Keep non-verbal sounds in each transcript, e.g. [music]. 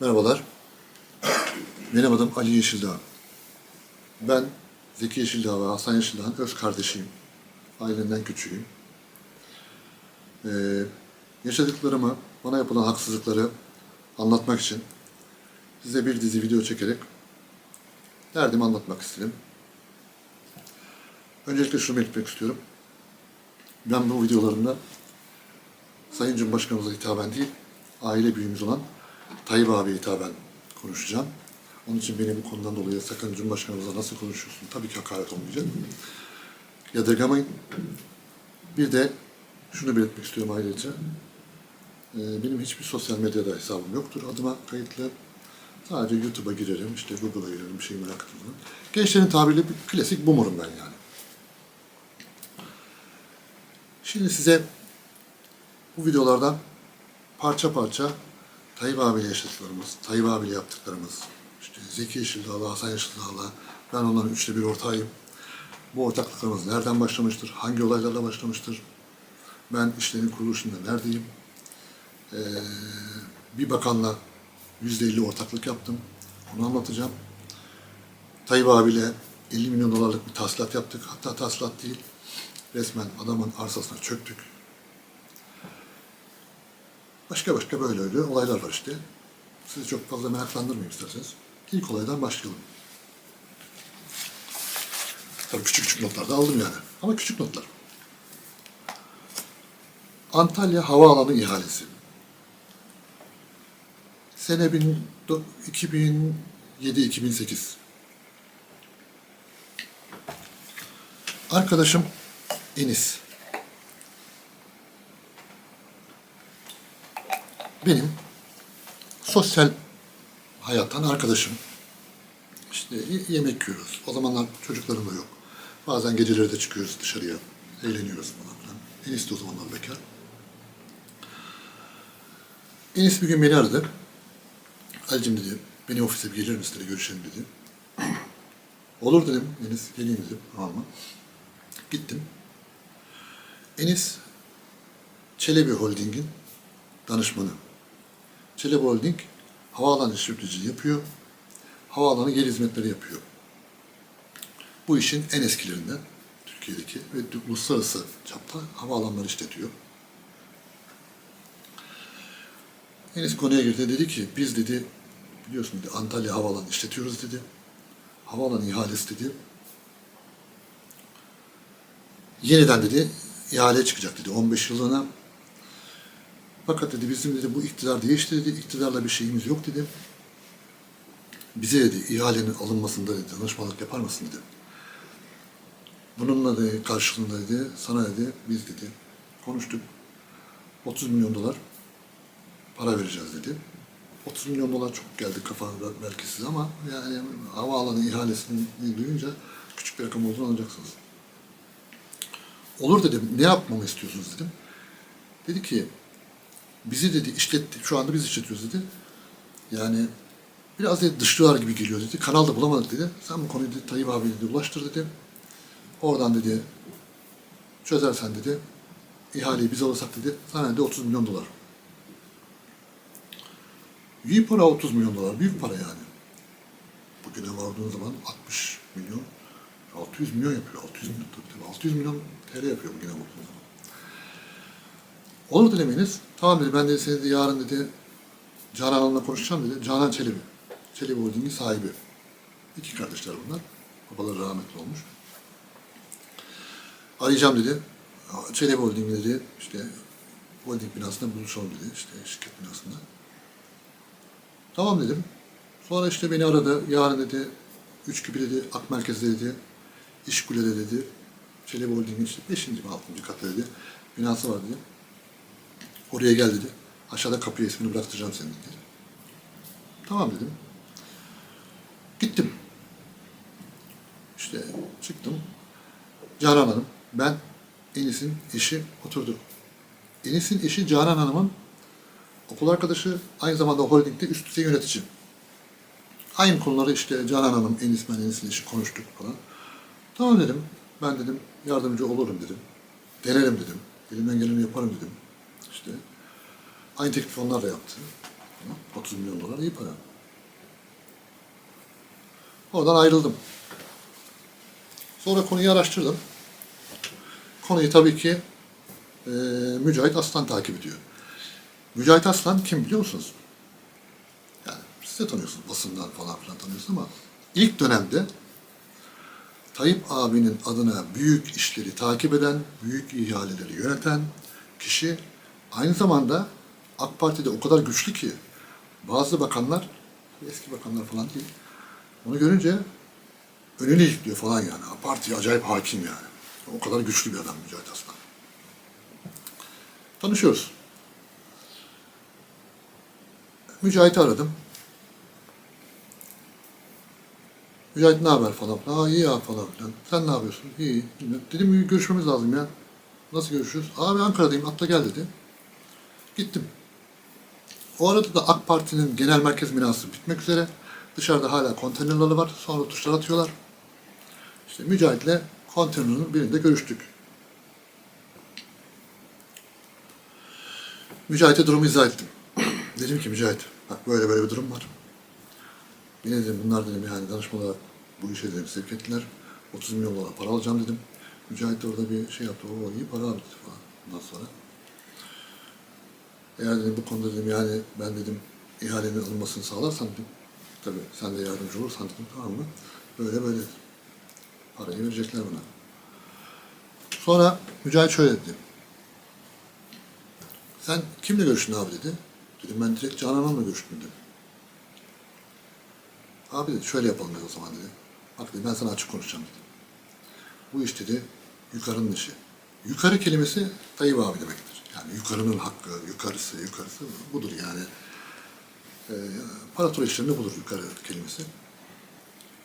Merhabalar. Benim adım Ali Yeşildağ. Ben Zeki Yeşildağ ve Hasan Yeşildağ'ın öz kardeşiyim. Ailenden küçüğüm. Ee, yaşadıklarımı, bana yapılan haksızlıkları anlatmak için size bir dizi video çekerek derdimi anlatmak istedim. Öncelikle şunu belirtmek istiyorum. Ben bu videolarımda Sayın Cumhurbaşkanımıza hitaben değil, aile büyüğümüz olan Tayyip abiye hitaben konuşacağım. Onun için beni bu konudan dolayı sakın Cumhurbaşkanımıza nasıl konuşuyorsun? Tabii ki hakaret olmayacak. Yadırgamayın. Bir de şunu belirtmek istiyorum ayrıca. Ee, Benim hiçbir sosyal medyada hesabım yoktur. Adıma kayıtlı. Sadece YouTube'a girerim, işte Google'a girerim, bir şey merak ettim. Gençlerin tabiriyle bir klasik boomer'ım ben yani. Şimdi size bu videolardan parça parça Tayyip abiyle yaşadıklarımız, Tayyip abiyle yaptıklarımız, işte Zeki Yeşildağ'la, Hasan Yeşildağ'la, ben onların üçte bir ortağıyım. Bu ortaklıklarımız nereden başlamıştır, hangi olaylarla başlamıştır, ben işlerin kuruluşunda neredeyim, Ee, bir bakanla yüzde elli ortaklık yaptım, onu anlatacağım. Tayyip abiyle 50 milyon dolarlık bir tahsilat yaptık, hatta tahsilat değil, resmen adamın arsasına çöktük. Başka başka böyle öyle olaylar var işte. Sizi çok fazla meraklandırmayayım isterseniz. İlk olaydan başlayalım. Tabii küçük küçük notlar da aldım yani. Ama küçük notlar. Antalya Havaalanı ihalesi. Sene 2007-2008. Arkadaşım Enis. Benim sosyal hayattan arkadaşım. İşte yemek yiyoruz. O zamanlar çocuklarım da yok. Bazen geceleri de çıkıyoruz dışarıya. Eğleniyoruz falan filan. Enis de o zamanlar bekar. Enis bir gün beni aradı. Ali'cim dedi, beni ofise bir gelir misin dedi, görüşelim dedi. [clears throat] Olur dedim, Enis geleyim dedim. Tamam mı? Gittim. Enis, Çelebi Holding'in danışmanı. Çelebi Holding havaalanı işletmeciliği yapıyor. Havaalanı yer hizmetleri yapıyor. Bu işin en eskilerinden Türkiye'deki ve uluslararası çapta havaalanları işletiyor. Enes konuya girdi dedi ki biz dedi biliyorsun dedi Antalya Havaalanı işletiyoruz dedi. Havaalanı ihalesi dedi. Yeniden dedi ihale çıkacak dedi 15 yıllığına. Fakat dedi bizim dedi bu iktidar değişti dedi. İktidarla bir şeyimiz yok dedi. Bize dedi ihalenin alınmasında dedi danışmanlık yapar mısın dedi. Bununla da karşılığında dedi sana dedi biz dedi konuştuk. 30 milyon dolar para vereceğiz dedi. 30 milyon dolar çok geldi kafamda belki size ama yani havaalanı ihalesini duyunca küçük bir rakam olduğunu anlayacaksınız. Olur dedim. Ne yapmamı istiyorsunuz dedim. Dedi ki bizi dedi işletti. Şu anda biz işletiyoruz dedi. Yani biraz dedi dışlıyorlar gibi geliyor dedi. Kanalda bulamadık dedi. Sen bu konuyu dedi, Tayyip abi dedi ulaştır dedi. Oradan dedi çözersen dedi ihaleyi biz alırsak dedi sana dedi 30 milyon dolar. İyi para 30 milyon dolar. Büyük para yani. Bugüne vardığın zaman 60 milyon 600 milyon yapıyor. 600 milyon tabii tabii. 600 milyon TL yapıyor bugüne vardığın zaman. Olur dilemeniz. Tamam dedi ben de seni de yarın dedi Canan Hanım'la konuşacağım dedi. Canan Çelebi. Çelebi Holding'in sahibi. İki kardeşler bunlar. Babaları rahmetli olmuş. Arayacağım dedi. Çelebi Holding dedi. işte holding binasında buluşalım dedi. işte şirket binasında. Tamam dedim. Sonra işte beni aradı. Yarın dedi. Üç gibi dedi. Ak Merkez'de dedi. İşkule'de dedi. Çelebi Holding'in işte beşinci mi altıncı katta dedi. Binası var dedi. Oraya gel dedi. Aşağıda kapıya ismini bıraktıracağım senin dedi. Tamam dedim. Gittim. İşte çıktım. Canan Hanım, ben Enis'in eşi oturdu. Enis'in eşi Canan Hanım'ın okul arkadaşı, aynı zamanda holdingde üst düzey yönetici. Aynı konuları işte Canan Hanım, Enis, ben Enis'in eşi konuştuk falan. Tamam dedim, ben dedim yardımcı olurum dedim. Denerim dedim. Elimden geleni yaparım dedim. İşte aynı teklif onlar da yaptı. Ama 30 milyon dolar iyi para. Oradan ayrıldım. Sonra konuyu araştırdım. Konuyu tabii ki e, Mücahit Aslan takip ediyor. Mücahit Aslan kim biliyor musunuz? Yani siz de tanıyorsunuz basından falan filan tanıyorsunuz ama ilk dönemde Tayyip abinin adına büyük işleri takip eden, büyük ihaleleri yöneten kişi aynı zamanda AK Parti'de o kadar güçlü ki bazı bakanlar, eski bakanlar falan değil, onu görünce önüne ilikliyor falan yani. AK Parti'ye acayip hakim yani. O kadar güçlü bir adam Mücahit Aslan. Tanışıyoruz. Mücahit'i aradım. Mücahit ne haber falan. Aa iyi ya falan filan. Sen ne yapıyorsun? İyi. Dedim görüşmemiz lazım ya. Nasıl görüşürüz? Abi Ankara'dayım. Atla gel dedi. Gittim. O arada da AK Parti'nin genel merkez binası bitmek üzere. Dışarıda hala konteynerleri var. Sonra tuşlar atıyorlar. İşte Mücahit'le konteynerin birinde görüştük. Mücahit'e durumu izah ettim. [clears throat] dedim ki Mücahit, bak böyle böyle bir durum var. Yine dedim bunlar dedim yani danışmalar bu işe dedim sevk ettiler. 30 milyon dolar para alacağım dedim. Mücahit de orada bir şey yaptı. O iyi para abi falan. Ondan sonra. Eğer dedim bu konuda dedim yani ben dedim ihalenin alınmasını sağlarsan dedim. Tabii sen de yardımcı olursan dedim tamam mı? Böyle böyle dedim. Parayı verecekler bana. Sonra Mücahit şöyle dedi. Sen kimle görüştün abi dedi. Dedim ben direkt Canan görüştüm dedim. Abi dedi şöyle yapalım dedi o zaman dedi. Bak dedi ben sana açık konuşacağım dedi. Bu iş dedi yukarının işi. Yukarı kelimesi Tayyip abi demektir. Yani yukarının hakkı, yukarısı, yukarısı budur yani. E, parator işlerinde budur yukarı kelimesi.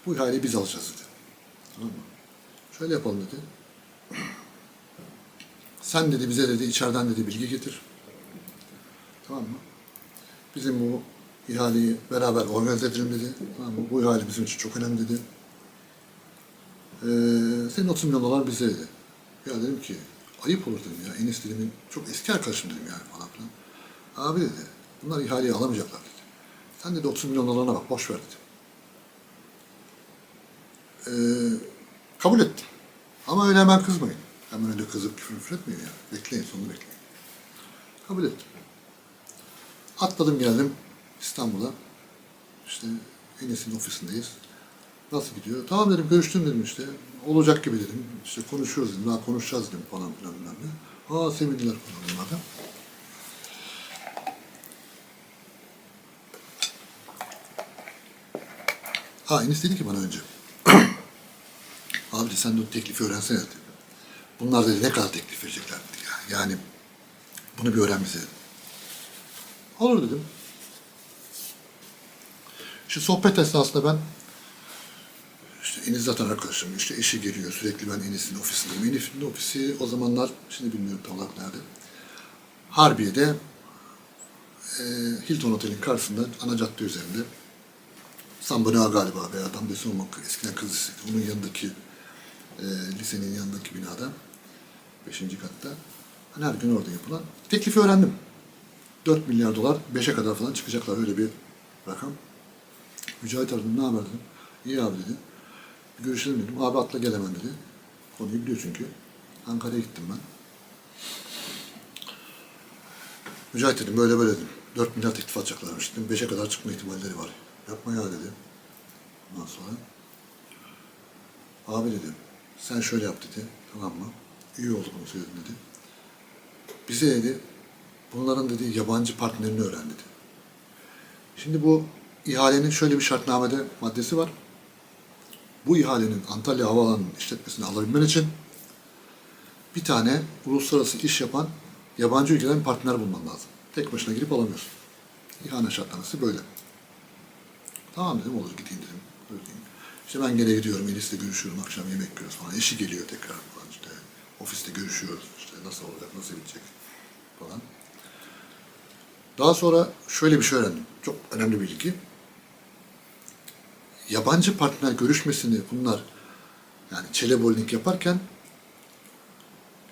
Bu ihaleyi biz alacağız dedi. Tamam mı? Şöyle yapalım dedi. Sen dedi bize dedi içeriden dedi bilgi getir. Tamam mı? Bizim bu ihaleyi beraber organize edelim dedi. Tamam mı? Bu ihale bizim için çok önemli dedi. Ee, senin 30 milyon dolar bize dedi. Ya dedim ki ayıp olur dedim ya. Enes dedim çok eski arkadaşım dedim yani falan filan. Abi dedi bunlar ihaleyi alamayacaklar dedi. Sen dedi 30 milyon dolarına bak boş ver dedi. Ee, kabul ettim. Ama öyle hemen kızmayın. Hemen öyle kızıp küfür küfür etmeyin yani. Bekleyin sonunu bekleyin. Kabul ettim. Atladım geldim İstanbul'a. İşte Enes'in ofisindeyiz. Nasıl gidiyor? Tamam dedim görüştüm dedim işte. Olacak gibi dedim. İşte konuşuyoruz dedim. Daha konuşacağız dedim falan filan ne. Aa sevindiler falan bunlar da. Ha Enes dedi ki bana önce. [clears throat] Abi sen de o teklifi öğrensene dedi. Bunlar dedi ne kadar teklif verecekler dedi ya. Yani bunu bir öğren bize dedi. Olur dedim. Şu sohbet esnasında ben işte Enis zaten arkadaşım. işte eşi geliyor. Sürekli ben Enis'in ofisindeyim. Enis'in ofisi o zamanlar şimdi bilmiyorum tam olarak nerede. Harbiye'de e, Hilton Otel'in karşısında ana cadde üzerinde Sambana galiba veya Damdesi olmak eskiden kız lisesi. Onun yanındaki e, lisenin yanındaki binada beşinci katta. Hani her gün orada yapılan. Teklifi öğrendim. 4 milyar dolar 5'e kadar falan çıkacaklar öyle bir rakam. Mücahit aradım ne haber dedim. İyi abi dedi. Görüşelim dedim. Abi atla gel hemen dedi. Konuyu biliyor çünkü. Ankara'ya gittim ben. Mücahit dedim böyle böyle dedim. 4 milyar teklif atacaklarmış dedim. 5'e kadar çıkma ihtimalleri var. Yapma ya dedi. Ondan sonra abi dedim sen şöyle yap dedi. Tamam mı? İyi oldu bunu söyledin dedi. Bize dedi bunların dedi yabancı partnerini öğren dedi. Şimdi bu ihalenin şöyle bir şartnamede maddesi var. Bu ihalenin Antalya Havaalanı'nın işletmesini alabilmen için bir tane uluslararası iş yapan yabancı ülkeden partner bulman lazım. Tek başına girip alamıyorsun. İhale şartnaması böyle. Tamam dedim olur gideyim dedim. Öyle diyeyim. İşte ben gene gidiyorum Elis'le görüşüyorum akşam yemek yiyoruz falan. Eşi geliyor tekrar falan işte. Ofiste görüşüyoruz işte nasıl olacak nasıl bitecek falan. Daha sonra şöyle bir şey öğrendim. Çok önemli bir bilgi. Yabancı partner görüşmesini bunlar yani Çelebolink yaparken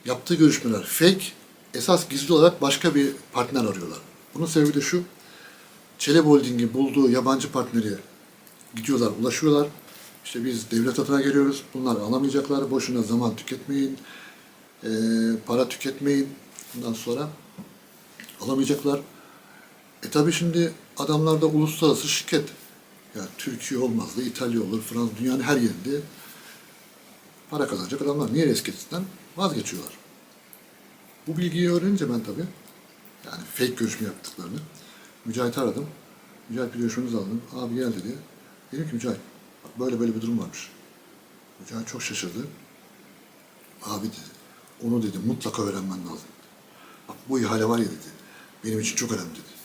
yaptığı görüşmeler fake, esas gizli olarak başka bir partner arıyorlar. Bunun sebebi de şu, Çelebi Holding'i bulduğu yabancı partneri gidiyorlar, ulaşıyorlar. İşte biz devlet adına geliyoruz. Bunlar alamayacaklar. Boşuna zaman tüketmeyin. Ee, para tüketmeyin. Bundan sonra alamayacaklar. E tabi şimdi adamlar da uluslararası şirket. Yani Türkiye olmaz da İtalya olur, Fransa, dünyanın her yerinde para kazanacak adamlar. Niye risk etsinler? Vazgeçiyorlar. Bu bilgiyi öğrenince ben tabii yani fake görüşme yaptıklarını Mücahit'i aradım. Mücahit bir görüşmenizi aldım. Abi gel dedi. Dedim ki Mücahit bak böyle böyle bir durum varmış. Mücahit çok şaşırdı. Abi dedi. Onu dedi mutlaka öğrenmen lazım. Bak bu ihale var ya dedi. Benim için çok önemli dedi.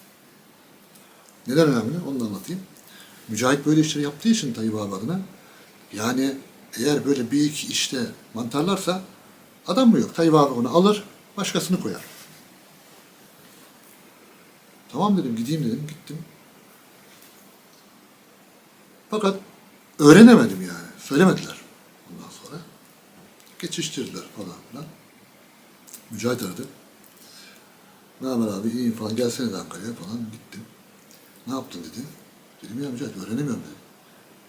Neden önemli? Onu da anlatayım. Mücahit böyle işleri yaptığı için Tayyip abi adına yani eğer böyle bir iki işte mantarlarsa adam mı yok? Tayyip abi onu alır, başkasını koyar. Tamam dedim, gideyim dedim, gittim. Fakat öğrenemedim yani, söylemediler ondan sonra. Geçiştirdiler falan filan. Mücahit aradı. Ne haber abi, iyiyim falan, gelsene de Ankara'ya falan gittim. Ne yaptın dedi. Dedim ya Mücahit öğrenemiyorum dedi.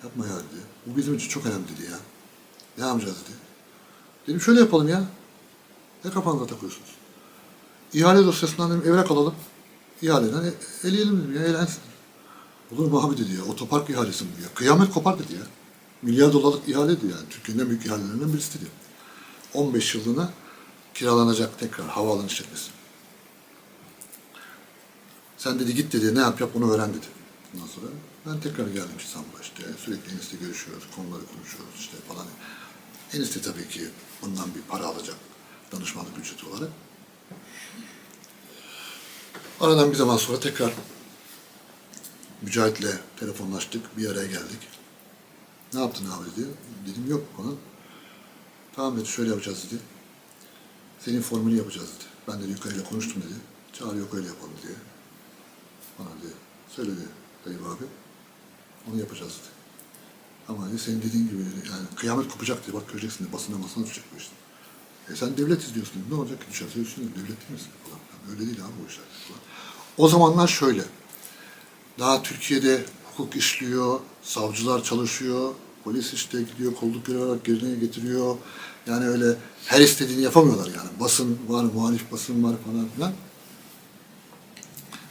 Yapma ya dedi. Bu bizim için çok önemli dedi ya. Ne yapacağız dedi. Dedim şöyle yapalım ya. Ne kafanıza takıyorsunuz? İhale dosyasından dedim evrak alalım. İhaleden e- eleyelim dedim ya eğlensin. Olur mu abi dedi ya. Otopark ihalesi mi ya? Kıyamet kopar dedi ya. Milyar dolarlık ihaleydi yani. Türkiye'nin en büyük ihalelerinden birisi dedi. 15 yıllığına kiralanacak tekrar havaalanı işletmesi. Sen dedi git dedi ne yap yap onu öğren dedi. Ondan sonra ben tekrar geldim İstanbul'a işte sürekli Enis'le görüşüyoruz, konuları konuşuyoruz işte falan. Enis de tabii ki bundan bir para alacak danışmanlık ücreti olarak. Aradan bir zaman sonra tekrar Mücahit'le telefonlaştık, bir araya geldik. Ne yaptın abi dedi. Dedim yok falan. Tamam dedi şöyle yapacağız dedi. Senin formülü yapacağız dedi. Ben de yukarıyla konuştum dedi. Çağır yok öyle yapalım diye. Bana dedi. Söyledi Tayyip abi. Onu yapacağız dedi. Ama dedi, senin dediğin gibi yani kıyamet kopacak diye bak göreceksin de basına basına tutacak bu işte. E sen devlet izliyorsun. Ne olacak ki düşerse dedi. Devlet değil misin falan. Yani öyle değil abi bu işler falan. O zamanlar şöyle. Daha Türkiye'de hukuk işliyor, savcılar çalışıyor, polis işte gidiyor kolluk görev olarak yerine getiriyor. Yani öyle her istediğini yapamıyorlar yani. Basın var, muhalif basın var falan filan.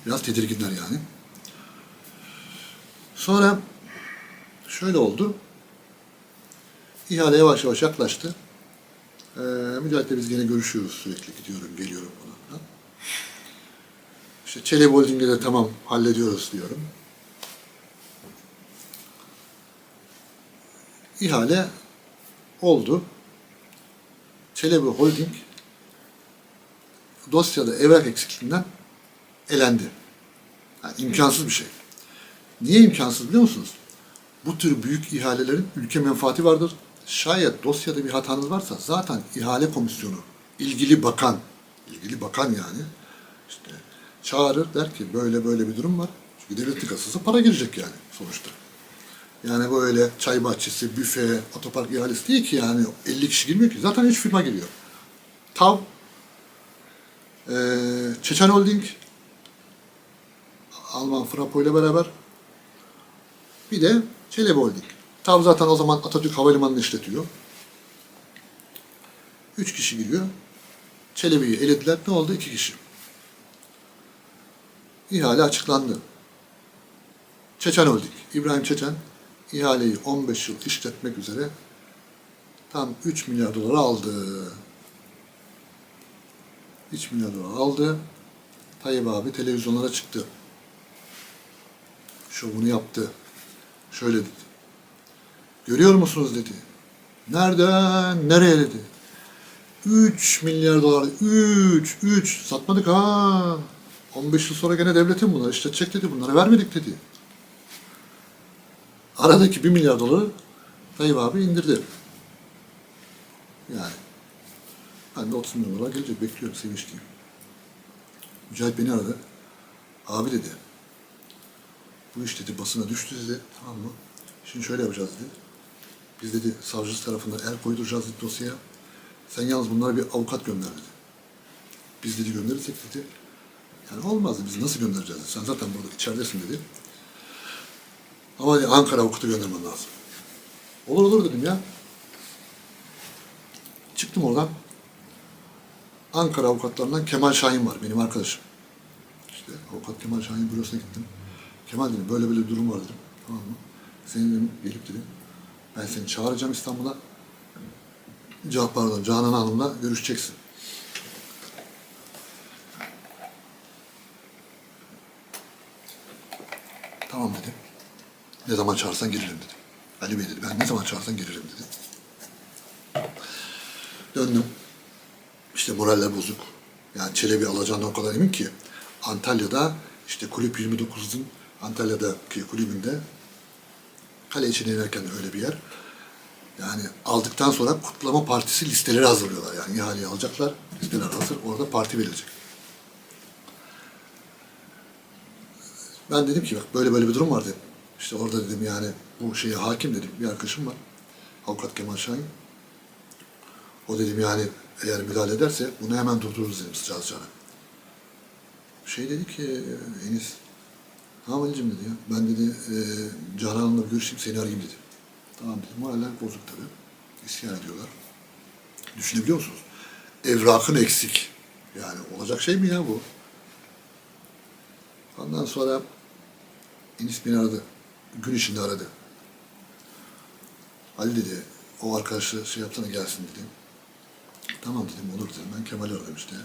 Biraz tedirginler yani. Sonra şöyle oldu. İhale yavaş yavaş yaklaştı. Ee, Mücahit'le biz gene görüşüyoruz sürekli. Gidiyorum, geliyorum filan. İşte Çelebi Holding'de de tamam hallediyoruz diyorum. İhale oldu. Çelebi Holding dosyada evrak eksikliğinden elendi. Yani imkansız bir şey. Niye imkansız biliyor musunuz? Bu tür büyük ihalelerin ülke menfaati vardır. Şayet dosyada bir hatanız varsa zaten ihale komisyonu, ilgili bakan, ilgili bakan yani işte çağırır der ki böyle böyle bir durum var. Çünkü devletin kasası para girecek yani sonuçta. Yani böyle çay bahçesi, büfe, otopark ihalesi değil ki yani 50 kişi girmiyor ki. Zaten 3 firma giriyor. TAV, eee Çeçen Holding, Alman Frapo ile beraber bir de Çelebi Holding. TAV zaten o zaman Atatürk Havalimanı'nı işletiyor. Üç kişi giriyor. Çelebi'yi elediler. Ne oldu? İki kişi. İhale açıklandı. Çeçen Holding, İbrahim Çeçen ihaleyi 15 yıl işletmek üzere tam 3 milyar dolara aldı. 3 milyar dolar aldı. Tayyip abi televizyonlara çıktı. Şovunu yaptı. Şöyle dedi. Görüyor musunuz dedi. Nereden nereye dedi. 3 milyar dolar. 3, 3. Satmadık ha. 15 yıl sonra gene devletin bunlar işletecek dedi. Bunlara vermedik dedi. Aradaki 1 milyar doları Tayyip abi indirdi. Yani. Ben de 30 milyon dolar gelecek. Bekliyorum sevinçliyim. Mücahit beni aradı. Abi dedi. Bu iş dedi basına düştü dedi. Tamam mı? Şimdi şöyle yapacağız dedi. Biz dedi savcı tarafından el koyduracağız dedi dosyaya. Sen yalnız bunlara bir avukat gönder dedi. Biz dedi gönderirsek dedi Yani olmaz dedi. Biz nasıl göndereceğiz? dedi. Sen zaten burada içeridesin dedi. Ama dedi, Ankara avukatı göndermen lazım. Olur olur dedim ya. Çıktım oradan. Ankara avukatlarından Kemal Şahin var benim arkadaşım. İşte avukat Kemal Şahin bürosuna gittim. Kemal dedim böyle böyle durum var dedim. Tamam mı? Senin dedim gelip dedim. Ben seni çağıracağım İstanbul'a. Cevap pardon Canan Hanım'la görüşeceksin. Tamam dedim. Ne zaman çağırsan gelirim dedim. Ali Bey dedi ben ne zaman çağırsan gelirim dedi. Döndüm. İşte moraller bozuk. Yani Çelebi alacağından o kadar emin ki. Antalya'da işte kulüp 29'un Antalya'daki kulübünde kale içine inerken öyle bir yer. Yani aldıktan sonra kutlama partisi listeleri hazırlıyorlar. Yani ihaleyi alacaklar. Listeler hazır. Orada parti verilecek. Ben dedim ki bak böyle böyle bir durum var dedim. İşte orada dedim yani bu şeye hakim dedim. Bir arkadaşım var. Avukat Kemal Şahin. O dedim yani eğer müdahale ederse bunu hemen durdururuz dedim sıcağı. Şey dedi ki Enis, tamam Ali'cim dedi ya. Ben dedi e, Canan Hanım'la görüşeyim seni arayayım dedi. Tamam dedim. Moraller bozuk tabii. İsyan ediyorlar. Düşünebiliyor musunuz? Evrakın eksik. Yani olacak şey mi ya bu? Ondan sonra Enis beni aradı. Gün içinde aradı. Ali dedi, o arkadaşı şey yapsana gelsin dedi. Tamam dedim, olur dedim. Ben Kemal'i aradım işte.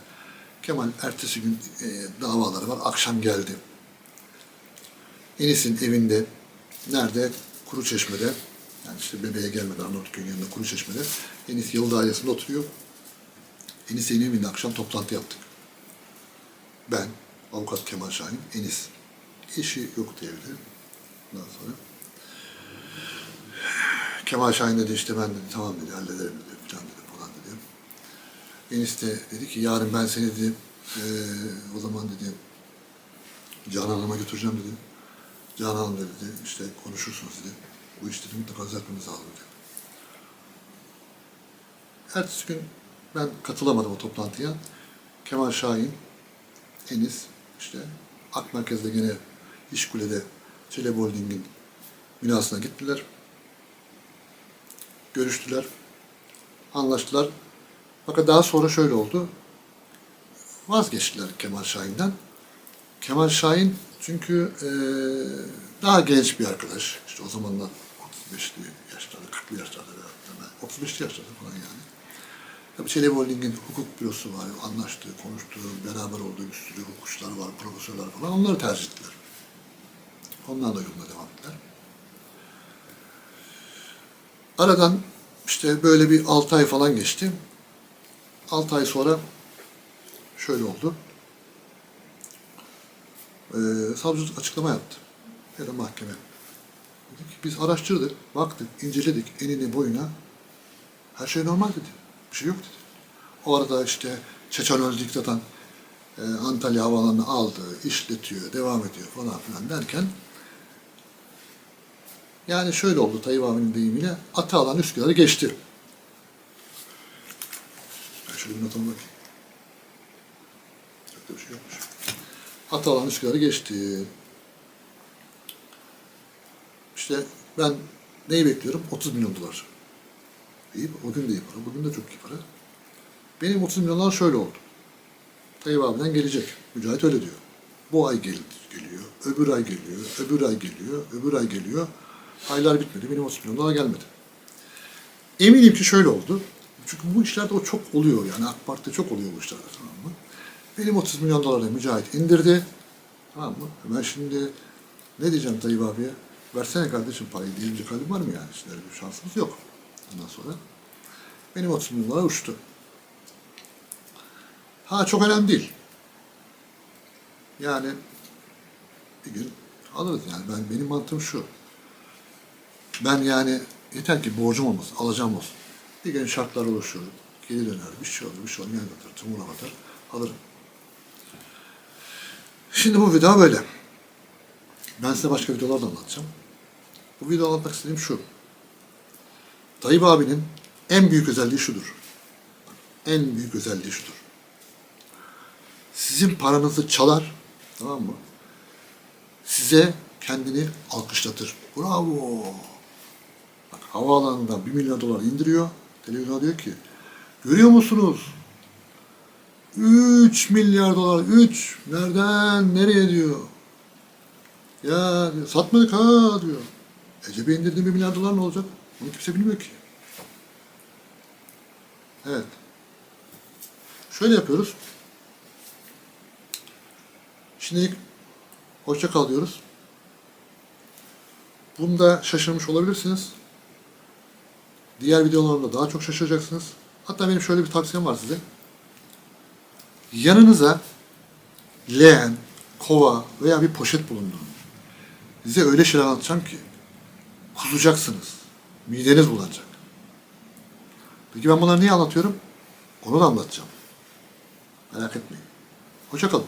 Kemal ertesi gün e, davaları var, akşam geldi. Enis'in evinde, nerede? Kuru Çeşme'de, yani işte bebeğe gelmeden Arnavutköy'ün yanında Kuru Çeşme'de. Enis Yalı Dairesi'nde oturuyor. Enis'in evinde akşam toplantı yaptık. Ben, avukat Kemal Şahin, Enis. Eşi yoktu evde. Ondan sonra Kemal Şahin dedi işte ben dedi tamam dedi hallederim dedi falan dedi falan dedi. Enis de dedi ki yarın ben seni dedi eee, o zaman dedi Canan Hanım'a götüreceğim dedi. Canan Hanım dedi işte konuşursunuz dedi. Bu iş dedi mutlaka düzeltmemiz lazım dedi. Ertesi gün ben katılamadım o toplantıya. Kemal Şahin, Enis, işte Ak Merkez'de gene İşkule'de Çelebi Holding'in binasına gittiler. Görüştüler. Anlaştılar. Fakat daha sonra şöyle oldu. Vazgeçtiler Kemal Şahin'den. Kemal Şahin çünkü eee, daha genç bir arkadaş. İşte o zamanlar 35'li yaşlarda, 40'lı yaşlarda veya 35'li yaşlarda falan yani. Tabii Çelebi Holding'in hukuk bürosu var. Anlaştığı, konuştuğu, beraber olduğu bir sürü hukukçular var, profesörler falan. Onları tercih ettiler. Onlar da yoluna devam ettiler. Aradan işte böyle bir 6 ay falan geçti. 6 ay sonra şöyle oldu. Ee, savcılık açıklama yaptı. Ya da mahkeme. Dedi ki biz araştırdık, baktık, inceledik enine boyuna. Her şey normal dedi. Bir şey yok dedi. O arada işte Çeçenöl Diktat'ın e, Antalya Havaalanı'nı aldı, işletiyor, devam ediyor falan filan derken yani şöyle oldu Tayyip abinin deyimiyle atı alan Üsküdar'ı geçti. Ben şöyle bir notuma bakayım. Çok da bir şey yokmuş. Atı alan Üsküdar'ı geçti. İşte ben neyi bekliyorum? 30 milyon dolar. İyi, o gün de iyi para, bugün de çok iyi para. Benim 30 milyonlar şöyle oldu. Tayyip abiden gelecek. Mücahit öyle diyor. Bu ay gel geliyor, öbür ay geliyor, öbür ay geliyor, öbür ay geliyor. Aylar bitmedi, benim 30 milyon dolar gelmedi. Eminim ki şöyle oldu. Çünkü bu işlerde o çok oluyor yani AK Parti'de çok oluyor bu işlerde tamam mı? Benim 30 milyon doları Mücahit indirdi. Tamam mı? Ben şimdi ne diyeceğim Tayyip abiye? Versene kardeşim parayı diyebilecek halim var mı yani? Öyle bir şansımız yok. Ondan sonra benim 30 milyon dolar uçtu. Ha çok önemli değil. Yani bir gün alırız yani. Ben benim mantığım şu. Ben yani yeter ki borcum olmasın, alacağım olsun. Bir gün şartlar oluşur, geri döner, bir şey olur, bir şey olur, yan batar, tımura batar, alırım. Şimdi bu video böyle. Ben size başka videolar da anlatacağım. Bu video anlatmak istediğim şu. Tayyip abinin en büyük özelliği şudur. En büyük özelliği şudur. sizin paranızı çalar. Tamam mı? Size kendini alkışlatır. Bravo. Bak havaalanından 1 milyar dolar indiriyor. Televizyona diyor ki görüyor musunuz? 3 milyar dolar. 3. Nereden? Nereye diyor. Ya diyor, satmadık ha diyor. E cebe indirdiğin 1 milyar dolar ne olacak? Bunu kimse bilmiyor ki. Evet. Şöyle yapıyoruz. Şimdilik hoşça kal diyoruz. Bunda şaşırmış olabilirsiniz. Diğer videolarımda daha çok şaşıracaksınız. Hatta benim şöyle bir tavsiyem var size. Yanınıza leğen, kova veya bir poşet bulundurun. Size öyle şeyler anlatacağım ki kusacaksınız. Mideniz bulanacak. Peki ben bunları niye anlatıyorum? Onu da anlatacağım. Merak etmeyin. Hoşça kalın.